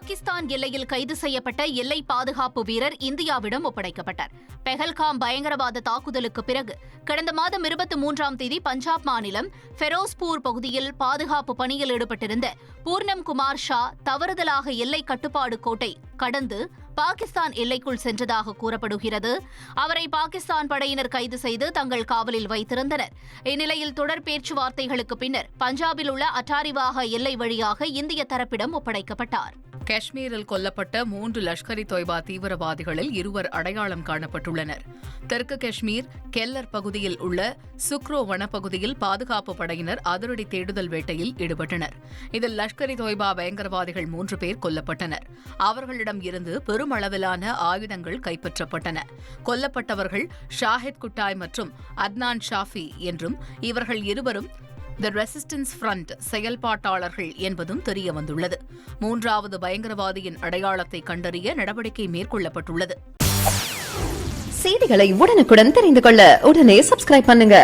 பாகிஸ்தான் எல்லையில் கைது செய்யப்பட்ட எல்லை பாதுகாப்பு வீரர் இந்தியாவிடம் ஒப்படைக்கப்பட்டார். பெஹல்காம் பயங்கரவாத தாக்குதலுக்கு பிறகு கடந்த மாதம் இருபத்தி மூன்றாம் தேதி பஞ்சாப் மாநிலம் ஃபெரோஸ்பூர் பகுதியில் பாதுகாப்பு பணியில் ஈடுபட்டிருந்த பூர்ணம் குமார் ஷா தவறுதலாக எல்லை கட்டுப்பாடு கோட்டை கடந்து பாகிஸ்தான் எல்லைக்குள் சென்றதாக கூறப்படுகிறது. அவரை பாகிஸ்தான் படையினர் கைது செய்து தங்கள் காவலில் வைத்திருந்தனர். இந்நிலையில் தொடர் பேச்சுவார்த்தைகளுக்கு பின்னர் பஞ்சாபில் உள்ள அட்டாரிவாக எல்லை வழியாக இந்திய தரப்பிடம் ஒப்படைக்கப்பட்டார். காஷ்மீரில் கொல்லப்பட்ட மூன்று லஷ்கர் இ தொய்பா தீவிரவாதிகளில் இருவர் அடையாளம் காணப்பட்டுள்ளனர். தெற்கு காஷ்மீர் கெல்லர் பகுதியில் உள்ள சுக்ரோ வனப்பகுதியில் பாதுகாப்பு படையினர் அதிரடி தேடுதல் வேட்டையில் ஈடுபட்டனர். இதில் லஷ்கர் இ தொய்பா பயங்கரவாதிகள் மூன்று பேர் கொல்லப்பட்டனர். அவர்களிடம் இருந்து பெரும் பெரும் அளவிலான ஆயுதங்கள் கைப்பற்றப்பட்டன. கொல்லப்பட்டவர்கள் ஷாஹித் குட்டாய் மற்றும் அத்னான் ஷாஃபி என்றும் இவர்கள் இருவரும் த ரெசிஸ்டன்ஸ் ஃப்ரண்ட் செயல்பாட்டாளர்கள் என்பதும் தெரியவந்துள்ளது. மூன்றாவது பயங்கரவாதியின் அடையாளத்தை கண்டறிய நடவடிக்கை மேற்கொள்ளப்பட்டுள்ளது. செய்திகளை உடனுக்குடன் தெரிந்து கொள்ள உடனே சப்ஸ்கிரைப் பண்ணுங்க.